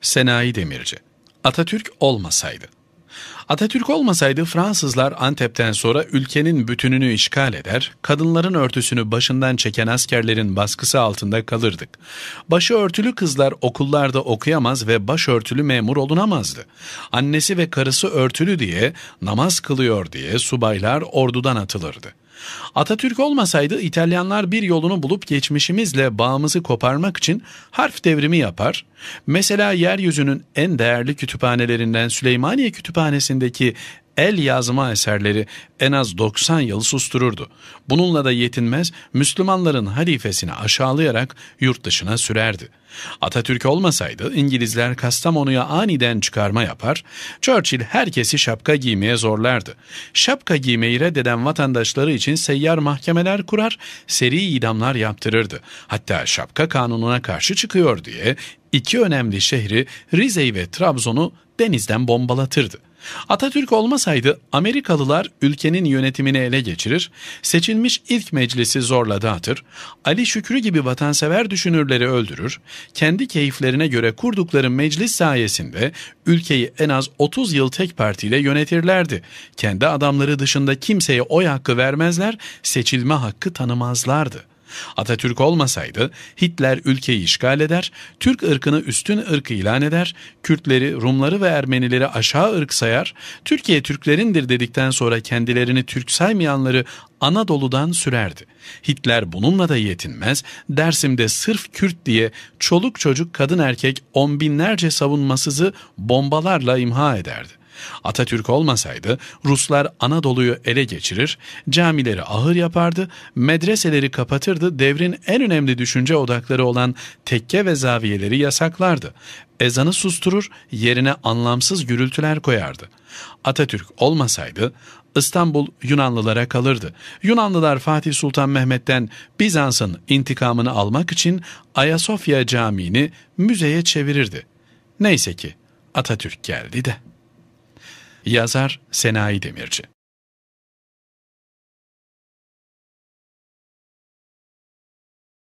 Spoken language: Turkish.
Senayi Demirci Atatürk olmasaydı Atatürk olmasaydı Fransızlar Antep'ten sonra ülkenin bütününü işgal eder, kadınların örtüsünü başından çeken askerlerin baskısı altında kalırdık. Başı örtülü kızlar okullarda okuyamaz ve başörtülü memur olunamazdı. Annesi ve karısı örtülü diye, namaz kılıyor diye subaylar ordudan atılırdı. Atatürk olmasaydı İtalyanlar bir yolunu bulup geçmişimizle bağımızı koparmak için harf devrimi yapar. Mesela yeryüzünün en değerli kütüphanelerinden Süleymaniye Kütüphanesi'ndeki el yazma eserleri en az 90 yıl sustururdu. Bununla da yetinmez, Müslümanların halifesini aşağılayarak yurt dışına sürerdi. Atatürk olmasaydı İngilizler Kastamonu'ya aniden çıkarma yapar, Churchill herkesi şapka giymeye zorlardı. Şapka giymeyi reddeden vatandaşları için seyyar mahkemeler kurar, seri idamlar yaptırırdı. Hatta şapka kanununa karşı çıkıyor diye iki önemli şehri Rize'yi ve Trabzon'u denizden bombalatırdı. Atatürk olmasaydı Amerikalılar ülkenin yönetimini ele geçirir, seçilmiş ilk meclisi zorla dağıtır, Ali Şükrü gibi vatansever düşünürleri öldürür, kendi keyiflerine göre kurdukları meclis sayesinde ülkeyi en az 30 yıl tek partiyle yönetirlerdi. Kendi adamları dışında kimseye oy hakkı vermezler, seçilme hakkı tanımazlardı. Atatürk olmasaydı Hitler ülkeyi işgal eder, Türk ırkını üstün ırk ilan eder, Kürtleri, Rumları ve Ermenileri aşağı ırk sayar, Türkiye Türklerindir dedikten sonra kendilerini Türk saymayanları Anadolu'dan sürerdi. Hitler bununla da yetinmez, Dersim'de sırf Kürt diye çoluk çocuk kadın erkek on binlerce savunmasızı bombalarla imha ederdi. Atatürk olmasaydı Ruslar Anadolu'yu ele geçirir, camileri ahır yapardı, medreseleri kapatırdı, devrin en önemli düşünce odakları olan tekke ve zaviyeleri yasaklardı. Ezanı susturur, yerine anlamsız gürültüler koyardı. Atatürk olmasaydı İstanbul Yunanlılara kalırdı. Yunanlılar Fatih Sultan Mehmet'ten Bizans'ın intikamını almak için Ayasofya Camii'ni müzeye çevirirdi. Neyse ki Atatürk geldi de. Yazar Senayi Demirci